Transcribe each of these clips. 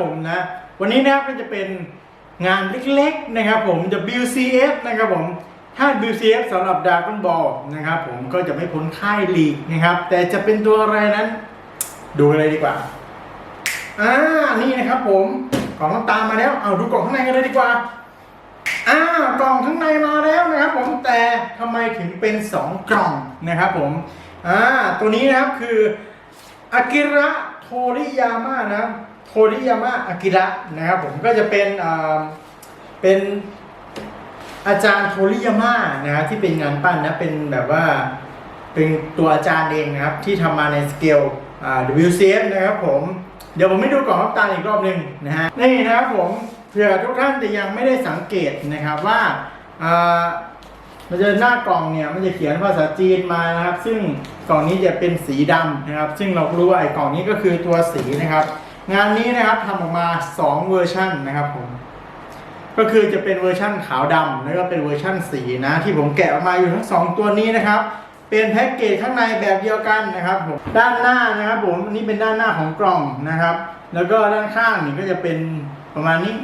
ผมนะ วันนี้นะครับก็จะเป็นงานเล็กๆนะครับผม WCF นะครับผมถ้า WCF สำหรับด r a g o n Ball นะครับผมก็จะไม่พ้นค่ายลีกนะครับ แต่จะเป็นตัวอะไรนั้น ดูกันเลยดีกว่าอ่านี่นะครับผมกล่องน้ำตาลมาแล้วเอาดูกล่องข้างในกันเลยดีกว่าอ่ากล่องข้างในมาแล้วนะครับ ผมแต่ทำไมถึงเป็น 2 กล่องนะครับผมอ่าตัวนี้นะครับคืออากิระโทริยาม่านะ โทริยาม่าอากิระนะครับผมก็จะเป็นเป็นอาจารย์โทริยาม่านะครับที่เป็นงานปั้นนะเป็นแบบว่าเป็นตัวอาจารย์เองนะครับที่ทำมาในสเกลอ่า WCF นะครับผมเดี๋ยวผมไม่ดูกล่องน้ำตาอีกรอบหนึ่งนะฮะนี่นะครับผมเผื่อทุกท่านจะยังไม่ได้สังเกตนะครับว่าอ่ามันจะหน้ากล่องเนี่ยมันจะเขียนภาษาจีนมานะครับ ซึ่งกล่องนี้จะเป็นสีดำนะครับ ซึ่งเรารู้ว่าไอ้กล่องนี้ก็คือตัวสีนะครับ งานนี้นะครับทำออกมา 2 เวอร์ชันนะครับผมก็คือจะเป็นเวอร์ชั่นขาวดำแล้วก็เป็นเวอร์ชั่นสีนะ ที่ผมแกะออกมาอยู่ทั้งสองตัวนี้นะครับ เป็นแพ็กเกจข้างในแบบเดียวกันนะครับผมด้านหน้านะครับผมอันนี้เป็นด้านหน้าของกล่องนะครับ แล้วก็ด้านข้างนี่ก็จะเป็นประมาณนี้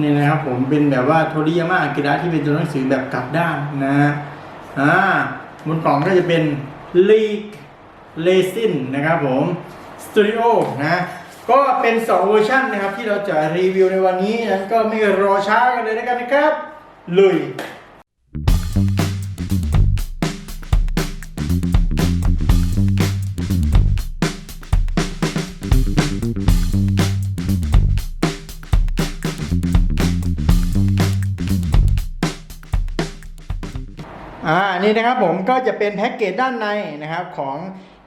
นี่นะครับผมเป็นแบบว่าโทริยาม่าอากิระที่เป็นตัวหนังสือแบบกลับด้านนะอ่าบนกล่องก็จะเป็น League Resin นะครับผม สตูดิโอนะก็เป็น 2 เวอร์ชันนะครับที่เราจะรีวิวในวันนี้นั้นก็ไม่รอช้ากันเลยนะครับนะครับลุยอ่านี่นะครับผมก็จะเป็นแพ็กเกจด้านในนะครับของ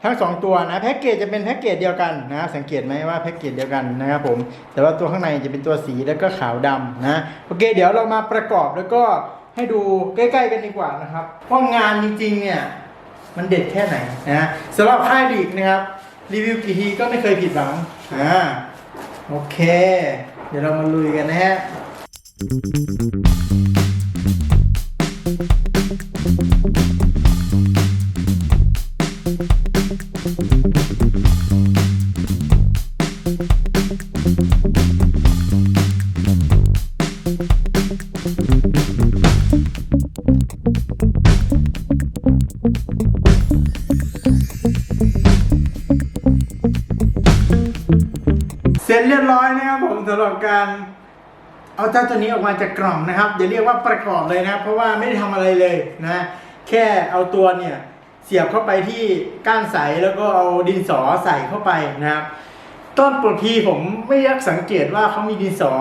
ทั้งสองตัวนะแพ็กเกจจะเป็นแพ็กเกจเดียวกันนะสังเกตไหมว่าแพ็กเกจเดียวกันนะครับผมแต่ว่าตัวข้างในจะเป็นตัวสีแล้วก็ขาวดำนะโอเค เดี๋ยวเรามาประกอบแล้วก็ให้ดูใกล้ ๆ กันดีกว่านะครับว่างานจริงๆเนี่ยมันเด็ดแค่ไหนนะสำหรับค่ายลีกนะครับรีวิวกี่ทีก็ไม่เคยผิดหวังอ่าโอเค เดี๋ยวเรามาลุยกันนะฮะ อยนะครับผมสำหรับการเอาเจ้าตัวนี้ออกมาจากกล่องนะครับอย่าเรียกว่าประกอบเลยนะครับเพราะว่าไม่ได้ทำอะไรเลยนะแค่เอาตัวเนี่ยเสียบเข้าไปที่ก้านใสแล้วก็เอาดินสอใส่เข้าไปนะครับ ต้นปลดพีผมไม่ยักสังเกตว่าเขามีดินสอ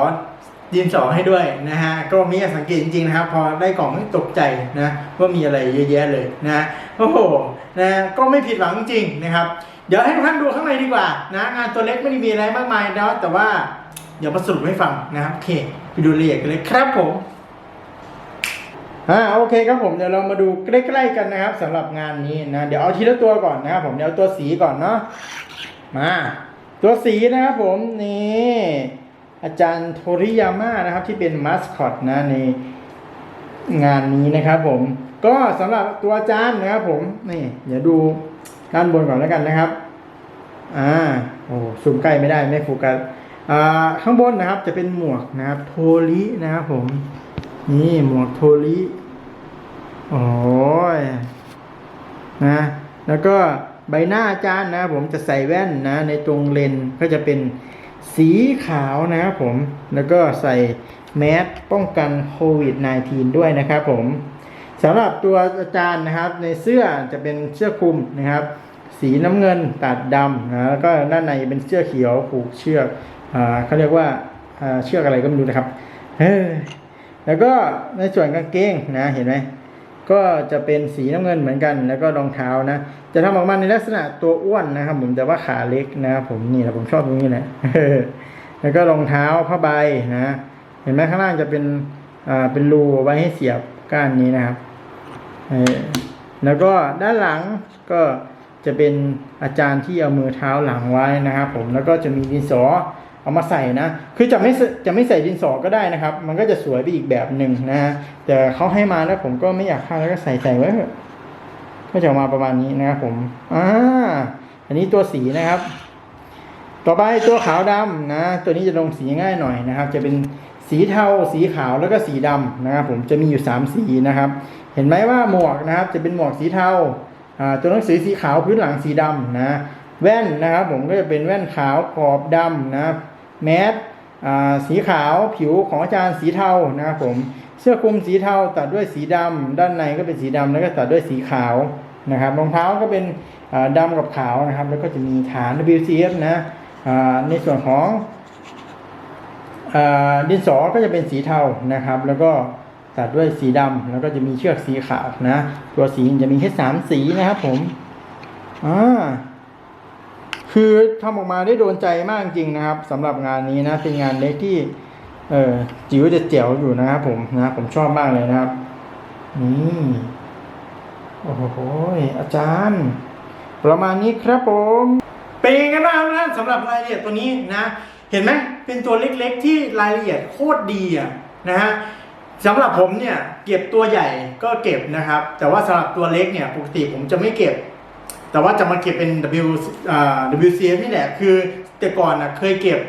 ดินสอให้ด้วยนะฮะก็มีอยากสังเกตจริงๆนะครับ พอได้กล่องไม่ตกใจนะว่ามีอะไรเยอะแยะเลยนะโอ้โหนะก็ไม่ผิดหวังจริงนะครับ เดี๋ยวให้ทุกท่านดูข้างในดีกว่านะงานตัวเล็กไม่ได้มีอะไรมากมายนะแต่ว่าเดี๋ยวมาสรุปให้ฟังนะครับโอเคไปดูรายละเอียดกันเลยครับผมอ่าโอเคครับผมเดี๋ยวเรามาดูใกล้ๆกันนะครับสำหรับงานนี้นะเดี๋ยวเอาทีละตัวก่อนนะครับผมเดี๋ยวเอาตัวสีก่อนเนาะมาตัวสีนะครับผมนี่อาจารย์โทริยาม่านะครับ ที่เป็นมาสคอตนะในงานนี้นะครับผมก็สำหรับตัวอาจารย์นะครับผมนี่เดี๋ยวดู ด้านบนก่อนแล้วกันนะครับ อ่า โอ้ซูมใกล้ไม่ได้ไม่โฟกัส อ่า ข้างบนนะครับจะเป็นหมวกนะครับ โทรินะครับผม นี่หมวกโทริโอ้ยนะ แล้วก็ใบหน้าอาจารย์นะครับผมจะใส่แว่นนะ ในตรงเลนก็จะเป็นสีขาวนะครับผม แล้วก็ใส่แมสป้องกันโควิด -19 ด้วยนะครับผม สำหรับตัวอาจารย์นะครับ ในเสื้อจะเป็นเสื้อคลุมนะครับ สีน้ำเงินตัดดำนะแล้วก็ด้านในเป็นเสื้อเขียวผูกเชือกอ่าเขาเรียกว่าเชือกอะไรก็ไม่รู้นะครับเฮ้ยแล้วก็ในส่วนกางเกงนะเห็นไหมก็จะเป็นสีน้ำเงินเหมือนกัน แล้วก็รองเท้านะจะทำออกมาในลักษณะตัวอ้วนนะครับ ผมแต่ว่าขาเล็กนะครับผมนี่แหละผมชอบตรงนี้แหละแล้วก็รองเท้าผ้าใบนะ เห็นไหมข้างล่างจะเป็นอ่าเป็นรูไว้ให้เสียบ ก้านนี้นะครับแล้วก็ด้านหลังก็จะเป็นอาจารย์ที่เอามือเท้าหลังไว้นะครับ ผมแล้วก็จะมีดินสอเอามาใส่นะ คือจะไม่จะไม่ใส่ดินสอก็ได้นะครับ มันก็จะสวยไปอีกแบบหนึ่งนะฮะแต่เขาให้มาแล้วผมก็ไม่อยากฆ่าแล้วก็ใส่ใส่ไว้ก็จะออกมาประมาณนี้นะครับผมอ่าอันนี้ตัวสีนะครับ ต่อไปตัวขาวดำนะ ตัวนี้จะลงสีง่ายหน่อยนะครับ จะเป็น สีเทา สีขาวแล้วก็สีดำนะครับ ผมจะมีอยู่ 3 สีนะครับ เห็นไหมว่าหมวกนะครับ จะเป็นหมวกสีเทาตัวหนังสือสีขาวพื้นหลังสีดำนะแว่นนะครับ ผมก็จะเป็นแว่นขาวขอบดำนะครับแมสสีขาวผิวของอาจารย์สีเทานะครับผมเสื้อคลุมสีเทาตัดด้วยสีดำด้านในก็เป็นสีดำแล้วก็ตัดด้วยสีขาวนะครับรองเท้าก็เป็นอ่าดำกับขาวนะครับ แล้วก็จะมีฐาน WCF นะในส่วนของ ดินสอก็จะเป็นสีเทานะครับ แล้วก็ตัดด้วยสีดำแล้วก็จะมีเชือกสีขาวนะ ตัวสีจะมีแค่สามสีนะครับผมอ่าคือทำออกมาได้โดนใจมากจริงนะครับสำหรับงานนี้นะเป็นงานเล็กที่ เออจิ๋วจะเจ๋วอยู่นะครับผมนะผมชอบมากเลยนะครับนี่โอ้โหอาจารย์ ประมาณนี้ครับผม เป็นยังไงบ้างนะสำหรับรายละเอียดตัวนี้นะเห็นไหมเป็นตัวเล็กๆที่รายละเอียดโคตรดีอะนะฮะสำหรับผมเนี่ยเก็บตัวใหญ่ก็เก็บนะครับ แต่ว่าสำหรับตัวเล็กเนี่ยปกติผมจะไม่เก็บ แต่ว่าจะมาเก็บเป็น W อ WCF นี่แหละคือแต่ก่อนนะเคยเก็บ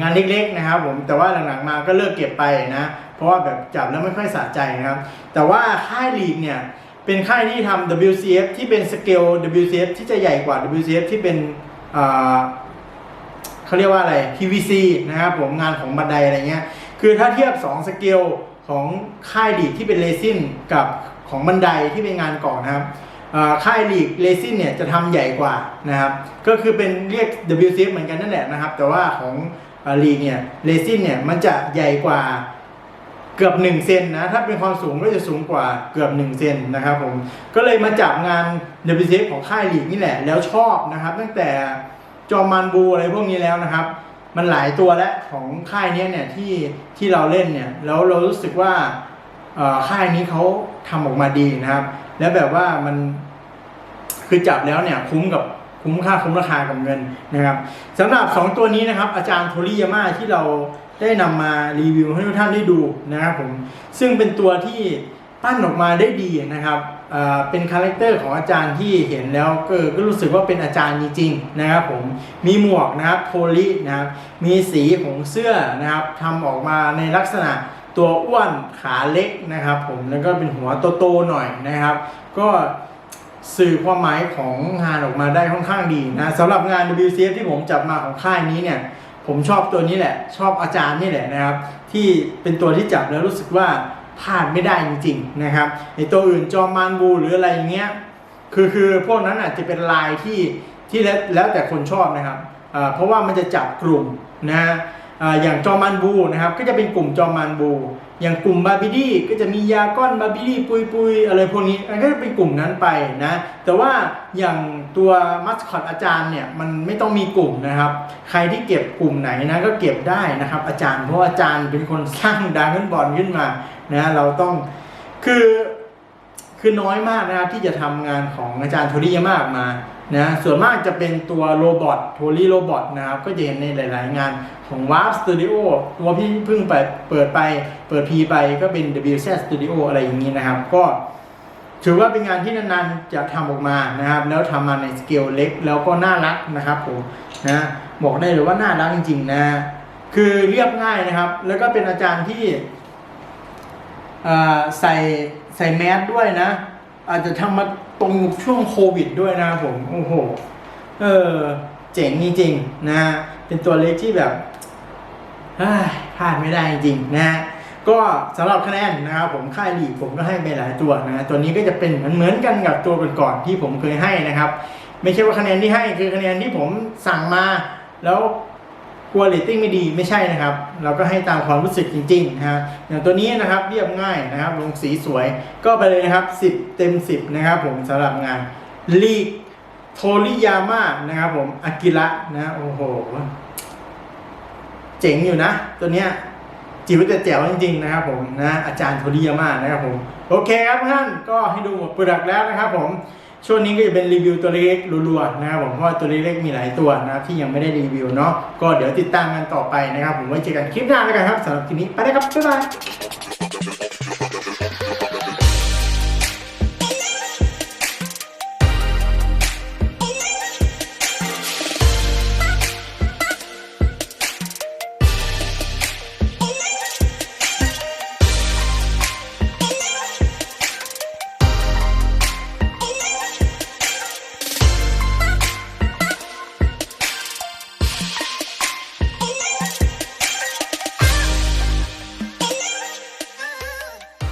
งานเล็กๆนะครับผมแต่ว่าหลังๆมาก็เลิกเก็บไปนะเพราะว่าแบบจับแล้วไม่ค่อยสะใจนะครับ แต่ว่าค่ายลีกเนี่ยเป็นค่ายที่ทำ WCF ที่เป็นสเกล WCF ที่จะใหญ่กว่า WCF ที่เป็น เขาเรียกว่าอะไร PVC นะครับผมงานของบันไดอะไรเงี้ย คือถ้าเทียบ 2 สเกลของค่ายลีที่เป็นเรซินกับของบันไดที่เป็นงานก่อนนะครับค่ายลีกเลซินเนี่ยจะทำใหญ่กว่านะครับ ก็คือเป็นเรียก WCF เหมือนกันนั่นแหละนะครับ แต่ว่าของลีกเนี่ยเลซินเนี่ยมันจะใหญ่กว่าเกือบ1เซนนะ ถ้าเป็นความสูงก็จะสูงกว่าเกือบ1เซนนะครับผม ก็เลยมาจับงาน WCF ของค่ายลีกนี่แหละ แล้วชอบนะครับ ตั้งแต่ จอมันบูอะไรพวกนี้แล้วนะครับ มันหลายตัวแล้วของค่ายนี้เนี่ยที่ที่เราเล่นเนี่ยแล้วเรารู้สึกว่าค่ายนี้เขาทำออกมาดีนะครับ แล้วแบบว่ามันคือจับแล้วเนี่ยคุ้มกับคุ้มค่าคุ้มราคากับเงินนะครับสำหรับ 2 ตัวนี้นะครับ อาจารย์โทริยาม่าที่เราได้นำมารีวิวให้ทุกท่านได้ดูนะครับผมซึ่งเป็นตัวที่ ปั้นออกมาได้ดีนะครับเป็นคาแรคเตอร์ของอาจารย์ที่เห็นแล้วก็ก็รู้สึกว่าเป็นอาจารย์จริงๆนะครับผมมีหมวกนะครับโทรินะครับมีสีของเสื้อนะครับทำออกมาในลักษณะตัวอ้วนขาเล็กนะครับ ผมแล้วก็เป็นหัวโตๆหน่อยนะครับ ก็สื่อความหมายของงานออกมาได้ค่อนข้างดีนะสำหรับงาน WCF ที่ผมจับมาของค่ายนี้เนี่ยผมชอบตัวนี้แหละ ชอบอาจารย์นี่แหละนะครับ ที่เป็นตัวที่จับแล้วรู้สึกว่า พลาดไม่ได้จริงๆนะครับในตัวอื่นจอมมานบูหรืออะไรอย่างเงี้ยคือคือพวกนั้นอาจจะเป็นลายที่ที่แล้วแล้วแต่คนชอบนะครับเพราะว่ามันจะจับกลุ่มนะฮะอย่างจอมันบูนะครับก็จะเป็นกลุ่มจอมันบู อย่างกลุ่มบาบิดี้ก็จะมียาก้อนบาบิดี้ปุยปุยอะไรพวกนี้อันก็จะเป็นกลุ่มนั้นไปนะแต่ว่าอย่างตัวมัสคอตอาจารย์เนี่ยมันไม่ต้องมีกลุ่มนะครับ ใครที่เก็บกลุ่มไหนนะก็เก็บได้นะครับอาจารย์เพราะอาจารย์เป็นคนสร้างดังขึ้นบอลขึ้นมา นะเราต้องคือคือน้อยมากนะครับที่จะทำงานของอาจารย์โทริยามากมานะส่วนมากจะเป็นตัวโรบอทโทริโรบอทนะครับ ก็จะเห็นในหลาย ๆ งานของ Warp Studio ตัวพี่เพิ่งไปเปิดไปเปิดพีไปก็เป็น WZ Studio อะไรอย่างนี้นะครับ ก็ถือว่าเป็นงานที่นาน ๆ จะทำออกมานะครับ แล้วทำมาในสเกลเล็กแล้วก็น่ารักนะครับผมนะบอกได้เลยว่าน่ารักจริง ๆ นะ คือเรียบง่ายนะครับ แล้วก็เป็นอาจารย์ที่ ใส่ใส่แมสด้วยนะ อาจจะทำมาตรงช่วงโควิดด้วยนะผม โอ้โห เออ เจ๋งจริงๆนะ เป็นตัวเล็กที่แบบพลาดไม่ได้จริงๆนะก็สำหรับคะแนนนะครับผมค่ายลีผมก็ให้ไปหลายตัวนะตัวนี้ก็จะเป็นเหมือนเหมือนกันกับตัวก่อนๆที่ผมเคยให้นะครับ ไม่ใช่ว่าคะแนนที่ให้คือคะแนนที่ผมสั่งมาแล้ว กลัวเรตติ้งไม่ดีไม่ใช่นะครับ เราก็ให้ตามความรู้สึกจริงๆนะฮะอย่างตัวนี้นะครับเรียบง่ายนะครับ ลงสีสวยก็ไปเลยนะครับ 10 เต็ม 10 นะครับผมสำหรับงานลีกโทริยาม่านะครับผมอากิระนะโอ้โห เจ๋งอยู่นะ ตัวเนี้ยจิ๋วแต่แจ๋วจริงๆนะครับผมนะอาจารย์โทริยาม่านะครับผม โอเคครับท่านก็ให้ดูหมดปรดักแล้วนะครับผม ช่วงนี้ก็จะเป็นรีวิวตัวเล็กๆรัวๆนะครับผมเพราะว่าตัวเล็กๆมีหลายตัวนะครับที่ยังไม่ได้รีวิวเนาะก็เดี๋ยวติดตามกันต่อไปนะครับ ผมไว้เจอกันคลิปหน้าแล้วกันครับสำหรับคลิปนี้ไปเล้ครับบ๊ายบาย